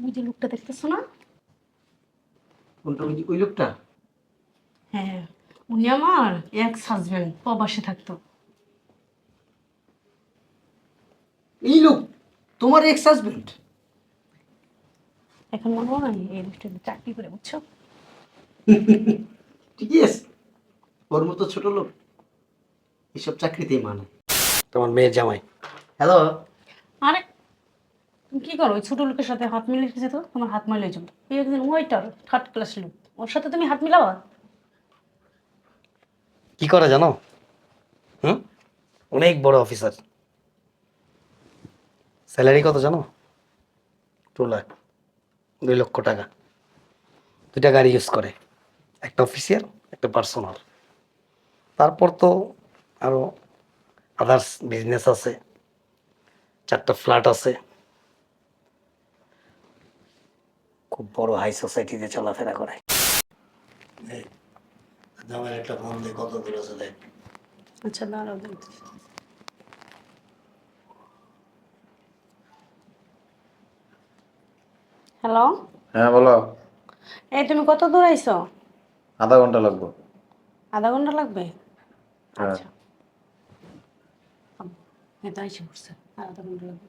ওই যে লোকটা দেখতেছো না? কোনটা? ওই ওই লোকটা? হ্যাঁ উনি আমার এক্স হাজবেন্ড প্রবাসে থাকতো। এই লোক তোমার এক্স হাজবেন্ড এখন মনে হয় এই লোকটা চাকরি করে বুঝছ? ঠিকই আছে। ওর মতো ছোট লোক এইসব চাকরিতেই মানে তোমার মেয়ের জামাই। হ্যালো আরে তুমি কি করো? ওই ছোট লোকের সাথে হাত মিলে রেখেছে তো? তোমার হাত মিলে যাবে এই একদিন ওইটার থার্ড ক্লাস লোক। ওর সাথে তুমি হাত মিলাবা? কি করে জানো? হুম? অনেক বড় অফিসার স্যালারি কত জানো? টু লাখ। দুই লক্ষ টাকা। দুইটা গাড়ি ইউজ করে। একটা অফিসিয়াল একটা পার্সোনাল তারপর তো আরও আদার্স বিজনেস আছে। চারটা ফ্ল্যাট আছে। খুব বড় হাই সোসাইটিতে চলাফেরা করে। আমার একটা ফোন দিয়ে কত দূর আছে দেখ। আচ্ছা দাঁড়াও দেখতেছি। হ্যালো? হ্যাঁ বলো। এই তুমি কত দূর আইছো? আধা ঘণ্টা লাগবে। আধা ঘণ্টা লাগবে? হ্যাঁ। আচ্ছা। এই তো আইসে পড়ছে আধা ঘণ্টা লাগবে।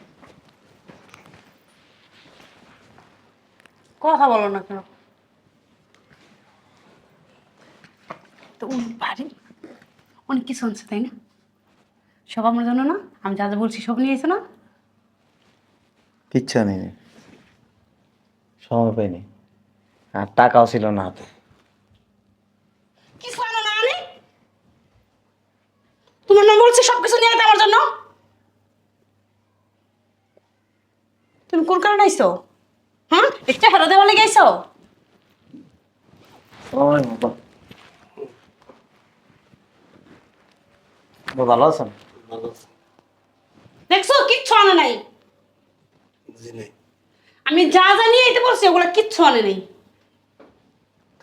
কথা বলো না কেন? তো উনি বাড়ি অনেক কিছু আনছে তাই না? সব আমার জন্য না আমি যা যা বলছি সব নিয়ে এসো না। কিচ্ছু নেই। সময় পাইনি। আর টাকাও ছিল না হাতে। কিছু আনো না আনে? তোমার নাম বলছি সব কিছু নিয়ে আমার জন্য? তুমি কোন কারণে আইছো? একটা হেরো দেওয়া লেগে আইছো ভালো আছেন? দেখছ কিচ্ছু আনে নাই। আমি যা যা নিয়ে আইতে বলছি ওগুলো কিচ্ছু আনে নাই।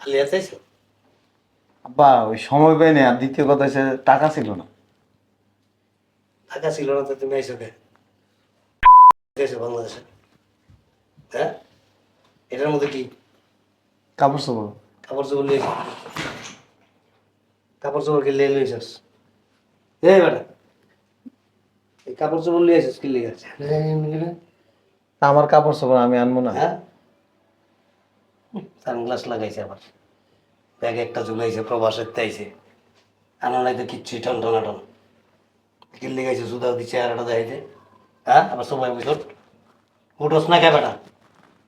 খালি আছেছ আব্বা ওই সময় পাইনি আর দ্বিতীয় কথা হচ্ছে টাকা ছিল না। টাকা ছিল না তো তুমি আইসো কে? বাংলাদেশে? হ্যাঁ? এটার মধ্যে কি? কাপড় চোপড়। কাপড় চোপড় লিয়ে কাপড় চোপড় কি লিয়ে লইছস? এই বেটা এই কাপড় চোপড় লিয়ে আসিস কি লিয়ে আমার কাপড় চোপড় আমি আনব না। হ্যাঁ? সানগ্লাস লাগাইছে আবার। ব্যাগে একটা ঝুলাইছে প্রবাসের তাইছে আনা নাই তো কিচ্ছুই টন টনা টন কিল্লি গাইছে সুদাও দিচ্ছে আর একটা দেখাইছে। হ্যাঁ? আবার সময় বুঝল উঠোস না কে বেটা?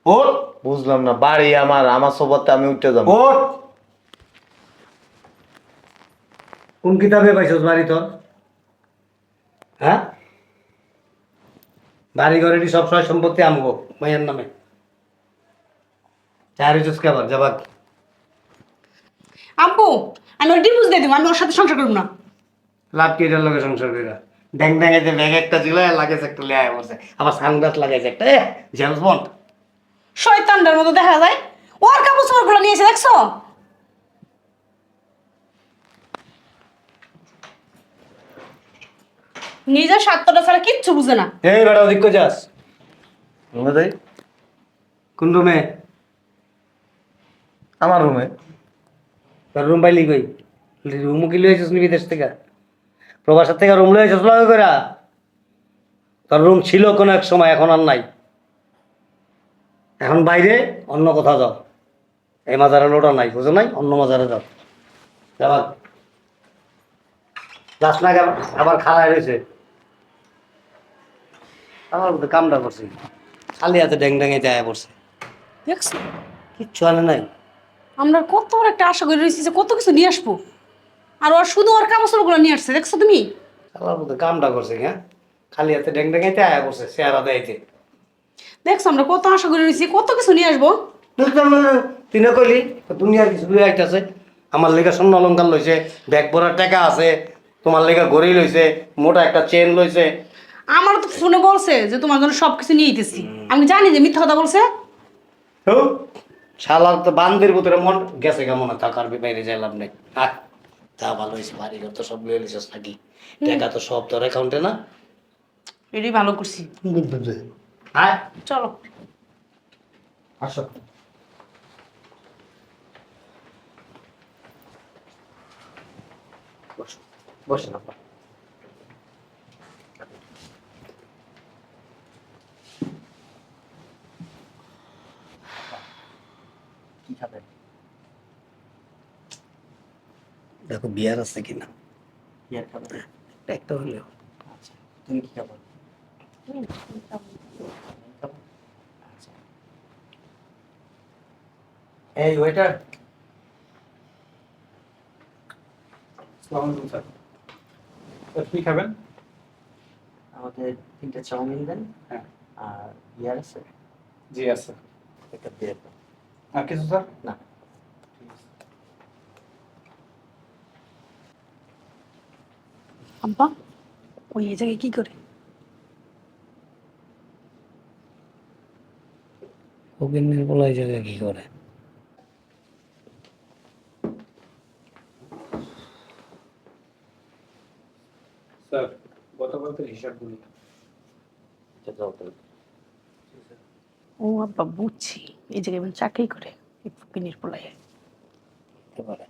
ওঠ বুঝলাম না বাড়ি আমার আমার সোবতে আমি উঠে যাব। ওঠ! কোন কিতাবে পাইছস বাড়ি তোর? হ্যাঁ? বাড়ি ঘরেরই সব সয় সম্পত্তি আমগো মাইয়ার নামে। চার হইছস কে আবার যাবাক আব্বু আমি ওর ডিভোর্স দিয়ে দিব আমি ওর সাথে সংসার করব না। লাভ কি এটার লগে সংসার কইরা? ড্যাং ড্যাং যে ব্যাগ একটা ছিল লাগেছে একটা লিয়ে বসে। আবার সানগ্লাস লাগাইছে একটা এ জেমস বন্ড। শয়তানটার মতো দেখা যায়। ওর কাপড় চোপড়গুলো নিয়েছে দেখছ? নিজের স্বার্থটা ছাড়া কিচ্ছু বুঝে না। এই বেটা ওদিক যাস? রুমে যাই কোন রুমে? আমার রুমে। তোর রুম পাইলি কই? রুম কি লইছিস নি বিদেশ থেকে? প্রবাসের থেকে রুম লইছিস লগে কইরা? তোর রুম ছিল কোন এক সময় এখন আর নাই। এখন বাইরে অন্য কোথাও যাও। এই মাজারে লোটা নাই বুঝো নাই? অন্য মাজারে যাও। যাবার যাস না? আবার খাড়ায় রয়েছে। আমার মধ্যে কামটা করছি খালি হাতে ড্যাং ড্যাঙে যায় পড়ছে। দেখছ? কিচ্ছু আনে নাই। আমরা কত বড় একটা আশা করে রয়েছি যে কত কিছু নিয়ে আসব। আর ওর শুধু ওর চোপড়গুলো নিয়ে আসছে দেখছ তুমি? মধ্যে কামটা করছে হ্যাঁ? খালি হাতে ড্যাং ড্যাঙাইতে আয়া বসে চেহারা দেয়তে দেখছ আমরা কত আশা করে রয়েছি কত কিছু নিয়ে আসব? তুই না কইলি দুনিয়ার কিছু দুই আইতাছে। আমার লেগে স্বর্ণ অলঙ্কার লইছে ব্যাগ ভরার টাকা আছে তোমার লেগে ঘড়ি লইছে মোটা একটা চেন লইছে। আমার তো ফোনে বলছে যে তোমার জন্য সব কিছু নিয়ে দিতেছি আমি জানি যে মিথ্যা কথা বলছে। হুঁ, শালার তো বান্দির ভিতরে মন গেছে কেমন থাকার বাইরে যাইলাম নেই। আহ তা ভালো হয়েছে বাড়ি ঘর তো সব লয়ে লিছিস নাকি? টাকা তো সব তোর অ্যাকাউন্টে না? এটাই ভালো করছি। আয় চলো। আসো। বসেন আপা কি খাবেন দেখো বিয়ার আছে কিনা? কি আর খাবেন একটা হলেও। আচ্ছা তুমি কি খাবেন এই ওয়েটার আসসালামু স্যার স্যার খাবেন? আমাদের তিনটা চাউমিন দেন। হ্যাঁ। আর বিয়ার আছে? জি আছে। একটা বিয়ার আর কিছু স্যার না। আব্বা ওই জায়গায় কি করে? ওকে নির্মলা এই জায়গায় কি করে? স্যার গতকালকের। ও আব্বা বুঝছি। এই জায়গায় এমন চাকরি করে এই ফকিনির পোলায়। পারে।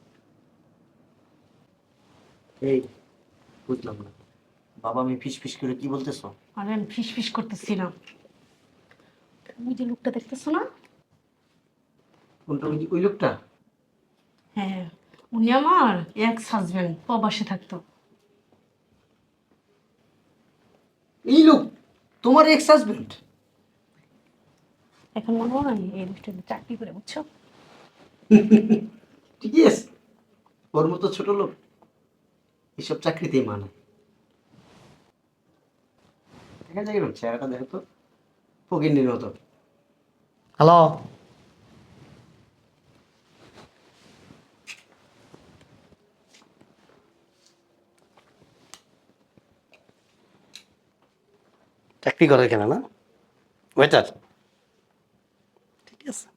এই বুঝলাম না। বাবা আমি ফিস ফিস করে কি বলতেছো? আরে আমি ফিস ফিস করতেছি না। ওই যে লোকটা দেখতেছো না? কোনটা? ওই ওই লোকটা? হ্যাঁ উনি আমার এক্স হাজবেন্ড প্রবাসে থাকতো। এই লোক তোমার এক্স হাজবেন্ড এখন মনে হয় এই রেস্টুরেন্টে চাকরি করে বুঝছ? ঠিকই আছে। ওর মতো ছোট লোক এসব চাকরিতেই মানে দেখা যায় চেহারাটা দেখো তো ফকিন্ডির মতো। হ্যালো চাকরি করে কেন না? ওয়েটার ঠিক আছে।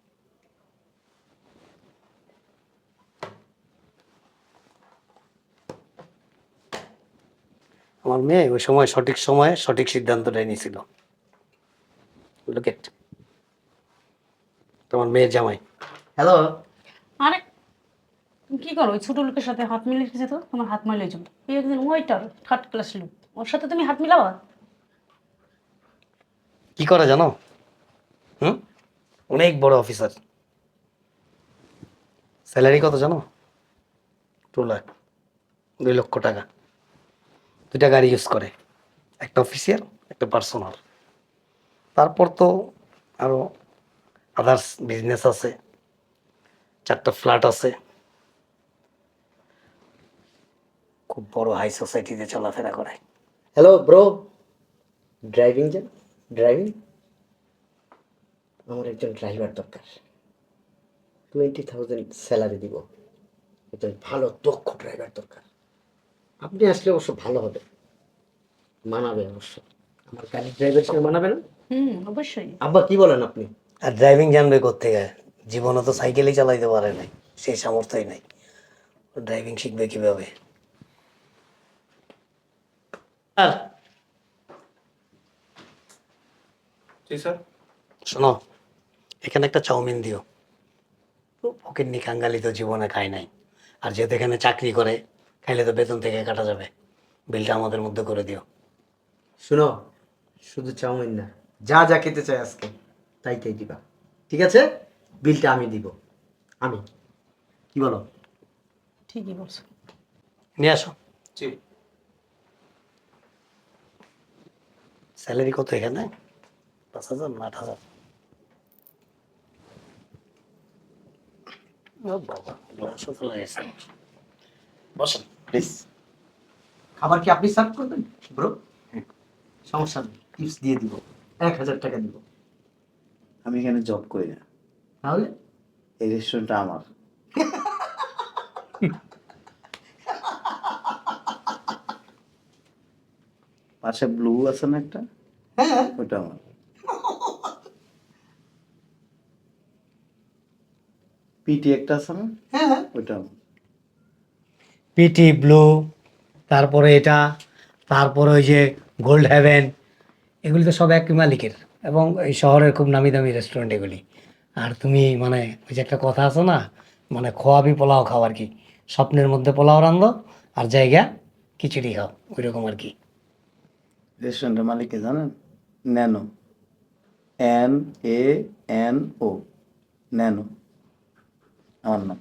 আমার মেয়ে ওই সময় সঠিক সময়ে সঠিক সিদ্ধান্তটাই নিয়েছিল। At তোমার মেয়ের জামাই। হ্যালো আরে তুমি কি করো? ওই ছোট লোকের সাথে হাত মিলিয়ে রেখেছে তো? তোমার হাত মিলিয়ে যাবে এই একদিন ওইটার থার্ড ক্লাস লোক। ওর সাথে তুমি হাত মিলাবা? কি করে জানো? হুম? অনেক বড় অফিসার স্যালারি কত জানো? টু লাখ দুই লক্ষ টাকা। দুইটা গাড়ি ইউজ করে। একটা অফিসিয়াল একটা পার্সোনাল তারপর তো আরও আদার্স বিজনেস আছে চারটা ফ্ল্যাট আছে। খুব বড় হাই সোসাইটিতে চলাফেরা করে। হ্যালো ব্রো ড্রাইভিং যান ড্রাইভিং আমার একজন ড্রাইভার দরকার। টোয়েন্টি থাউজেন্ড স্যালারি দিব। একজন ভালো দক্ষ ড্রাইভার দরকার। আপনি আসলে অবশ্য ভালো হবে। মানাবে অবশ্য। আমার গাড়ির ড্রাইভার সঙ্গে মানাবে না? হুম অবশ্যই। আব্বা কি বলেন আপনি? আর ড্রাইভিং জানবে কোথেকে জীবনে তো সাইকেলই চালাইতে পারে নাই সেই সামর্থ্যই নাই। ড্রাইভিং শিখবে কীভাবে? আর জি স্যার। শোনো এখানে একটা চাউমিন দিও। পকেট নি কাঙ্গালি তো জীবনে খায় নাই। আর যেহেতু এখানে চাকরি করে খাইলে তো বেতন থেকে কাটা যাবে। বিলটা আমাদের মধ্যে করে দিও। শুনো শুধু চাউমিন না যা যা খেতে চাই আজকে। তাই তাই দিবা। ঠিক আছে? বিলটা আমি দিব। আমি। কি বলো? ঠিকই বলছো। নিয়ে আসো। জি। স্যালারি কত এখানে? পাঁচ হাজার না আট হাজার? খাবার কি আপনি সার্ভ করবেন? ব্রো? সমস্যা নেই। টিপস দিয়ে দিব। এক হাজার টাকা দিব। আমি এখানে জব করি না। তাহলে? এই রেস্টুরেন্টটা আমার। পাশে ব্লু আছে না একটা? হ্যাঁ। ওটা আমার। পিটি একটা আছে না? হ্যাঁ ওইটা আমার। পিটি ব্লু তারপরে এটা তারপরে ওই যে গোল্ড হ্যাভেন এগুলি তো সব একই মালিকের। এবং এই শহরের খুব নামি দামি রেস্টুরেন্ট এগুলি। আর তুমি মানে ওই যে একটা কথা আছে না মানে খোয়াবি পোলাও খাও আর কি। স্বপ্নের মধ্যে পোলাও রান্ধো আর জায়গা খিচুড়ি খাও ওই রকম আর কি। রেস্টুরেন্টের মালিককে জানেন? Nano. N A N O. Nano. আমার নাম।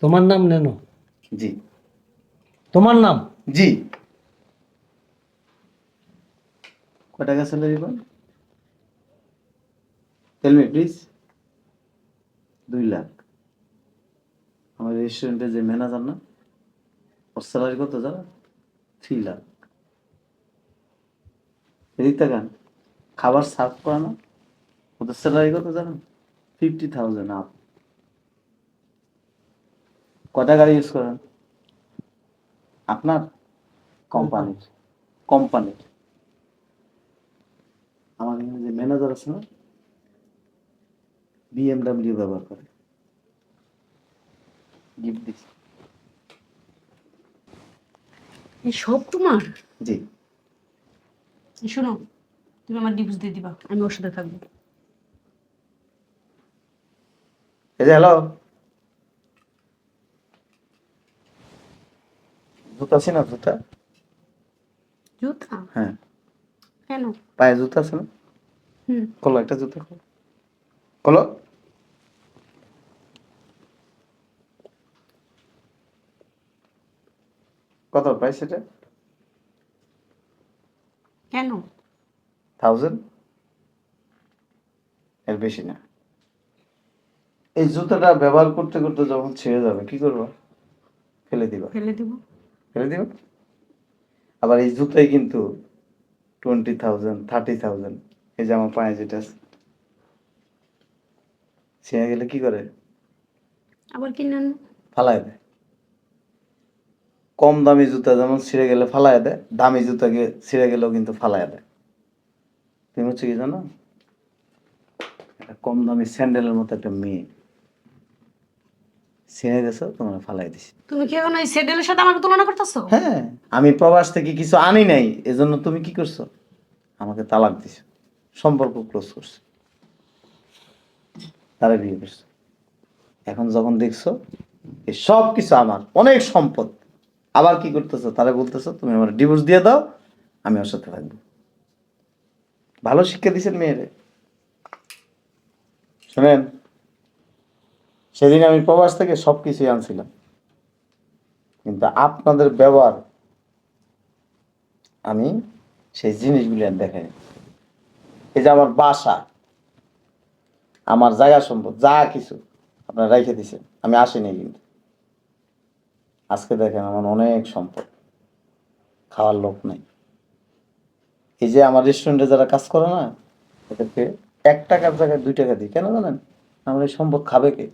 তোমার নাম ন্যানো? জি। তোমার নাম? জি। কয় টাকা স্যালারি পান টেল মি প্লিজ দুই লাখ। আমার রেস্টুরেন্টের যে ম্যানেজার না ওর স্যালারি কত জানো থ্রি লাখ। এদিক তাকান খাবার সার্ভ করা না? ওদের স্যালারি কত জানো ফিফটি থাউজেন্ড আপ কটা গাড়ি ইউজ করেন? আপনার? কোম্পানির কোম্পানির আমার এখানে যে ম্যানেজার আছে না বিএমডাব্লিউ ব্যবহার করে। গিফট দিচ্ছি। এই সব তোমার? জি। শোনো তুমি আমার ডিভোর্স দিয়ে দিবা আমি ওর সাথে থাকব। এই যে হ্যালো জুতা আছে না জুতা? জুতা? হ্যাঁ। কেন? পায়ে জুতা আছে না? হুম। খোলো একটা জুতা খোলো। খোলো। কত প্রাইস এটা? কেন? থাউজেন্ড এর বেশি না। এই জুতাটা ব্যবহার করতে করতে যখন ছিঁড়ে যাবে কি করব? ফেলে দিবা। ফেলে দিব। ফেলে দিবা? আবার এই জুতাই কিন্তু টোয়েন্টি থাউজেন্ড থার্টি থাউজেন্ড এই যে আমার পায়ে যেটা ছিঁড়ে গেলে কি করে? আবার কিনে ফালায় দেয়। কম দামি জুতা যেমন ছিঁড়ে গেলে ফালায় দেয় দামি জুতা ছিঁড়ে গেলেও কিন্তু ফালায় দেয়। তুমি হচ্ছে কি জানো? একটা কম দামি স্যান্ডেলের মতো একটা মেয়ে। ছিঁড়ে গেছো তোমার ফালাই দিছি। তুমি কি এখন ওই সেডেলের সাথে আমাকে তুলনা করতেছো? হ্যাঁ আমি প্রবাস থেকে কিছু আনি নাই এজন্য তুমি কি করছ? আমাকে তালাক দিছো সম্পর্ক ক্লোজ করছ। তারা বিয়ে করছ। এখন যখন দেখছ এই সব কিছু আমার অনেক সম্পদ। আবার কি করতেছো? তারা বলতেছো তুমি আমার ডিভোর্স দিয়ে দাও আমি ওর সাথে থাকব। ভালো শিক্ষা দিছেন মেয়েরে। শোনেন সেদিন আমি প্রবাস থেকে সব কিছুই আনছিলাম। কিন্তু আপনাদের ব্যবহার, আমি সেই জিনিসগুলি আর দেখাই এই যে আমার বাসা, আমার জায়গা সম্পদ, যা কিছু আপনারা রেখে দিছেন আমি আসিনি কিন্তু। আজকে দেখেন আমার অনেক সম্পদ, খাওয়ার লোক নাই। এই যে আমার রেস্টুরেন্টে যারা কাজ করে না, এদেরকে এক টাকার জায়গায় দুই টাকা দিই। কেন জানেন? আমার এই সম্পদ খাবে কে?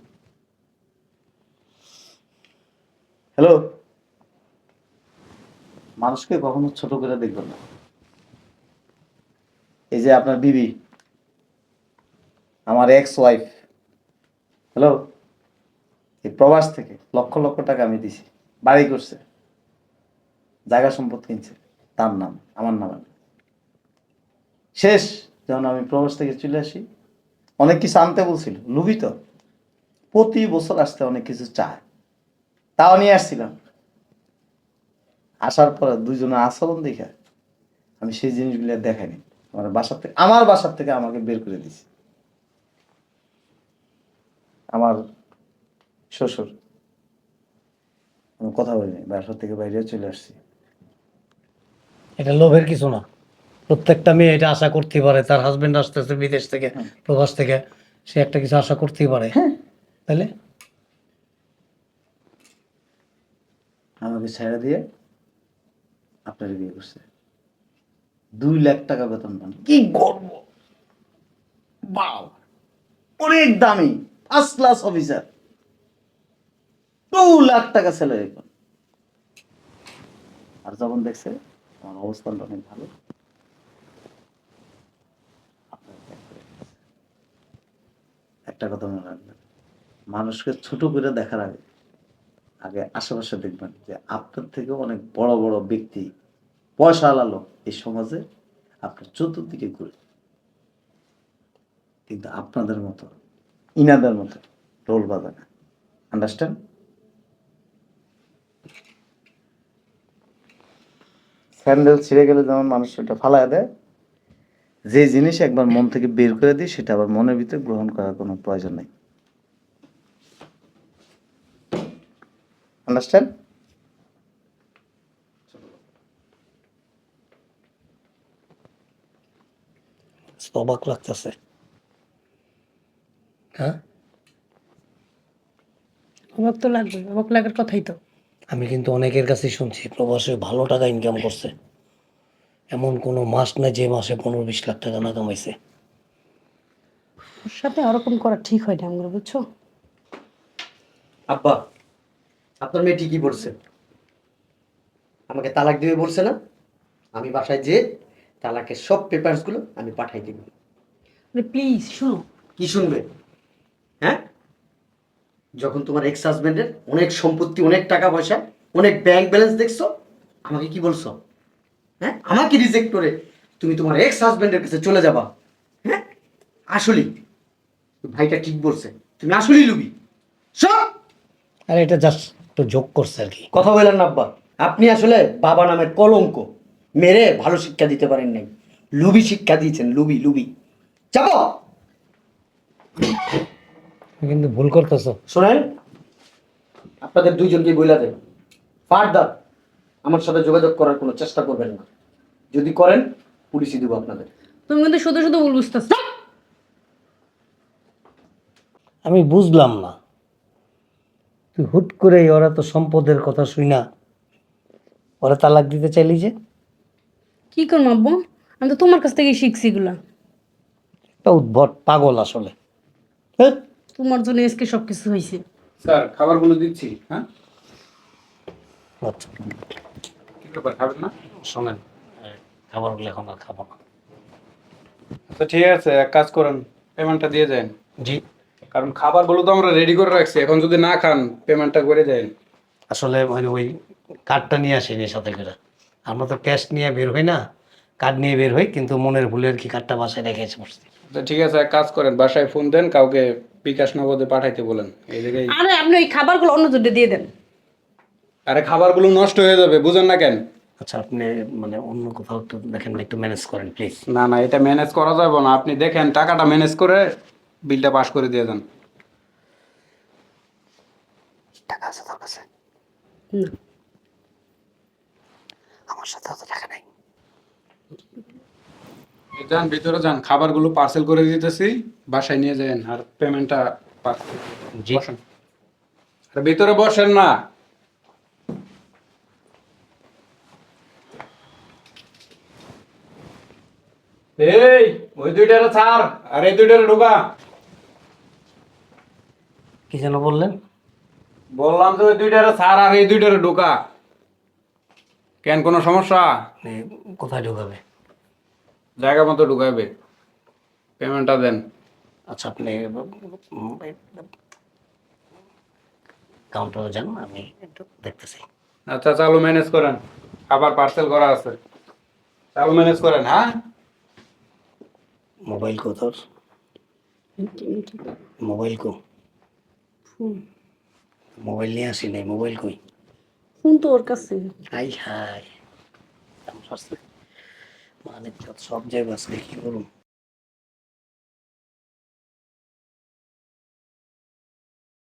হ্যালো? মানুষকে কখনো ছোট করে দেখবেন না। এই যে আপনার বিবি আমার এক্স ওয়াইফ হ্যালো? এই প্রবাস থেকে লক্ষ লক্ষ টাকা আমি দিছি। বাড়ি করছে। জায়গা সম্পদ কিনছে। তার নাম আমার নাম। শেষ যখন আমি প্রবাস থেকে চলে আসি অনেক কিছু আনতে বলছিল। লুভিত প্রতি বছর আসতে অনেক কিছু চায়। তাও নিয়ে আসছিলাম। আসার পরে দুজনের আচরণ দেখে আমি সেই জিনিসগুলো দেখাইনি। আমার বাসার থেকে আমার বাসার থেকে আমাকে বের করে দিছি আমার শ্বশুর। কথা বলিনি বাসার থেকে বাইরে চলে আসছি। এটা লোভের কিছু না। প্রত্যেকটা মেয়ে এটা আশা করতেই পারে। তার হাজবেন্ড আসতেছে বিদেশ থেকে প্রবাস থেকে সে একটা কিছু আশা করতেই পারে। তাহলে আমাকে ছেড়ে দিয়ে আপনার বিয়ে করছে। দুই লাখ টাকা বেতন পান। কি গর্ব! বাও অনেক দামি। ফার্স্ট ক্লাস অফিসার দু লাখ টাকা স্যালারি পান। আর যখন দেখছে, আমার অবস্থানটা অনেক ভালো। একটা কথা মনে রাখবেন। মানুষকে ছোট করে দেখার আগে আগে আশেপাশে দেখবেন যে আপনার থেকেও অনেক বড় বড় ব্যক্তি পয়সা আলালো এই সমাজে আপনার চতুর্দিকে ঘুরে। কিন্তু আপনাদের মতো, ইনাদের মতো রোল বাজে না আন্ডারস্ট্যান্ড স্যান্ডেল ছিঁড়ে গেলে যেমন মানুষ সেটা ফালায় দেয়, যে জিনিস একবার মন থেকে বের করে দিই সেটা আবার মনের ভিতরে গ্রহণ করার কোনো প্রয়োজন নেই। আন্ডারস্ট্যান্ড অবাক লাগতেছে। হ্যাঁ? অবাক তো লাগবে অবাক লাগার কথাই তো। আমি কিন্তু অনেকের কাছে শুনছি প্রবাসে ভালো টাকা ইনকাম করছে। এমন কোনো মাস নাই যে মাসে পনেরো বিশ লাখ টাকা না কামাইছে। ওর সাথে ওরকম করা ঠিক হয় না আমরা বুঝছ? আব্বা আপনার মেয়ে ঠিকই বলছে। আমাকে তালাক দিবে বলছে না। আমি বাসায় যে তালাকের সব পেপারসগুলো আমি পাঠাই দিব। প্লিজ শোনো। কি শুনবে? হ্যাঁ? যখন তোমার এক্স হাজবেন্ডের অনেক সম্পত্তি অনেক টাকা পয়সা অনেক ব্যাংক ব্যালেন্স দেখছ আমাকে কি বলছো? হ্যাঁ? আমাকে রিজেক্ট করে তুমি তোমার এক্স হাজবেন্ডের কাছে চলে যাবা। হ্যাঁ? আসলেই। ভাইটা ঠিক বলছে। তুমি আসলেই লুবি। সব আর এটা জাস্ট একটু যোগ করছে আর কি। কথা বললেন না আব্বা। আপনি আসলে বাবা নামের কলঙ্ক। মেরে ভালো শিক্ষা দিতে পারেন নাই। লুবি শিক্ষা দিয়েছেন লুবি লুবি। যাব! তুমি কিন্তু ভুল করতেছো। শোনেন আপনাদের দুইজনকে বইলা দেন ফার্দার আমার সাথে যোগাযোগ করার কোনো চেষ্টা করবেন না। যদি করেন পুলিশই দেবো আপনাদের। তুমি কিন্তু শুধু শুধু ভুল বুঝতেছ। আমি বুঝলাম না। তুই হুট করে ওরা তো সম্পদের কথা শুই না। ওরা তালাক দিতে চাইলি যে। কি করব আব্বু? আমি তো তোমার কাছ থেকেই শিখছি এগুলা। একটা উদ্ভট পাগল আসলে। হ্যাঁ তোমার জন্য আজকে সব কিছু হয়েছে। স্যার খাবারগুলো দিচ্ছি হ্যাঁ? আচ্ছা। কি ব্যাপার খাবেন না? শোনেন খাবারগুলো এখন আর খাব না। আচ্ছা ঠিক আছে এক কাজ করেন পেমেন্টটা দিয়ে যান। জি। কারণ খাবারগুলো তো আমরা রেডি করে রাখছি এখন যদি না খান পেমেন্টটা করে দেন। আসলে মানে ওই কার্ডটা নিয়ে আসেনি সাথে করে। আমরা তো ক্যাশ নিয়ে বের হই না কার্ড নিয়ে বের হই কিন্তু মনের ভুলে আর কি কার্ডটা বাসায় রেখে এসে পড়ছি আচ্ছা ঠিক আছে এক কাজ করেন বাসায় ফোন দেন কাউকে বিকাশ নগদে পাঠাইতে বলেন। এই জায়গায় আরে আপনি ওই খাবারগুলো অন্য জন্য দিয়ে দেন। আরে খাবারগুলো নষ্ট হয়ে যাবে বুঝেন না কেন? আচ্ছা আপনি মানে অন্য কোথাও একটু দেখেন একটু ম্যানেজ করেন প্লিজ না না এটা ম্যানেজ করা যাবে না। আপনি দেখেন টাকাটা ম্যানেজ করে বিলটা পাস করে দিয়ে যান। টাকা আছে তোর কাছে? আমার সাথে অত টাকা নাই। যান ভিতরে যান। খাবারগুলো পার্সেল করে দিতেছি বাসায় নিয়ে যান আর পেমেন্টটা বসেন। আর ভিতরে বসেন না। এই ওই দুইটারে ছাড়। আর এই দুইটারে ঢোকা। কি যেন বললেন? বললাম তো ওই দুইটারে ছাড় আর এই দুইটারে ঢোকা। কেন কোনো সমস্যা? কোথায় ঢোকাবে? জায়গা মতো ঢুকাবে। পেমেন্টটা দেন। আচ্ছা আপনি কাউন্টারে যান আমি একটু দেখতেছি। আচ্ছা চালু ম্যানেজ করেন। খাবার পার্সেল করা আছে। চালু ম্যানেজ করেন হ্যাঁ? মোবাইল কো তোর? মোবাইল কো। ফোন। মোবাইল নিয়ে আসি নাই মোবাইল কই? ফোন তো ওর কাছে। হাই হাই মানে সব জায়গায় আজকে কি করুন